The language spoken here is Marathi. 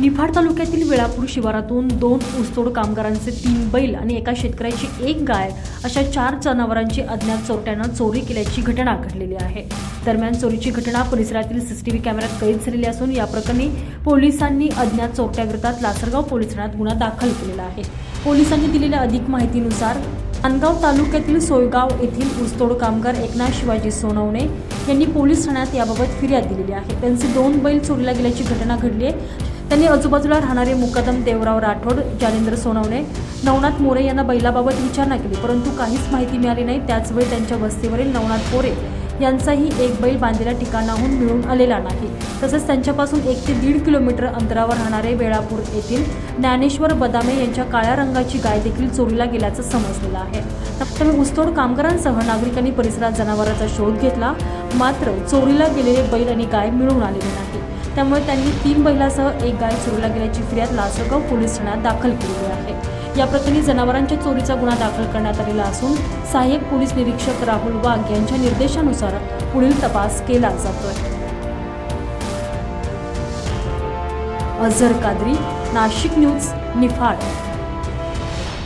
निफाड तालुक्यातील वेळापूर शिवारातून दोन ऊसतोड कामगारांचे तीन बैल आणि एका शेतकऱ्याची एक गाय अशा चार जनावरांची अज्ञात चोरट्यानं चोरी केल्याची घटना घडलेली आहे. दरम्यान चोरीची घटना परिसरातील सीसीटीव्ही कॅमेऱ्यात कैद झालेली असून या प्रकरणी पोलिसांनी अज्ञात चोरट्याविरोधात लासरगाव पोलीस ठाण्यात गुन्हा दाखल केलेला आहे. पोलिसांनी दिलेल्या अधिक माहितीनुसार मानगाव तालुक्यातील सोयगाव येथील ऊसतोड कामगार एकनाथ शिवाजी सोनवणे यांनी पोलीस ठाण्यात याबाबत फिर्याद दिलेली आहे. त्यांचे दोन बैल चोरीला गेल्याची घटना घडली आहे. त्यांनी आजूबाजूला राहणारे मुकदम देवराव राठोड जालेंद्र सोनवणे नवनाथ मोरे यांना बैलाबाबत विचारणा केली परंतु काहीच माहिती मिळाली नाही. त्याचवेळी त्यांच्या वस्तीवरील नवनाथ मोरे यांचाही एक बैल बांधलेल्या ठिकाणाहून मिळून आलेला नाही. तसंच त्यांच्यापासून एक ते दीड किलोमीटर अंतरावर राहणारे वेळापूर येथील ज्ञानेश्वर बदामे यांच्या काळ्या रंगाची गाय देखील चोरीला गेल्याचं समजलेलं आहे. त्यामुळे ऊसतोड कामगारांसह नागरिकांनी परिसरात जनावरांचा शोध घेतला मात्र चोरीला गेलेले बैल आणि गाय मिळून आलेले नाही. त्यामुळे त्यांनी तीन बैलासह एक गाय चोरीला गेल्याची फिर्याद लासलगाव पोलीस ठाण्यात दाखल केलेली आहे. या प्रकरणी जनावरांच्या चोरीचा गुन्हा दाखल करण्यात आलेला असून सहाय्यक पोलीस निरीक्षक राहुल वाघ यांच्या निर्देशानुसार पुढील तपास केला जातोय. अझर कादरी नाशिक न्यूज निफाड.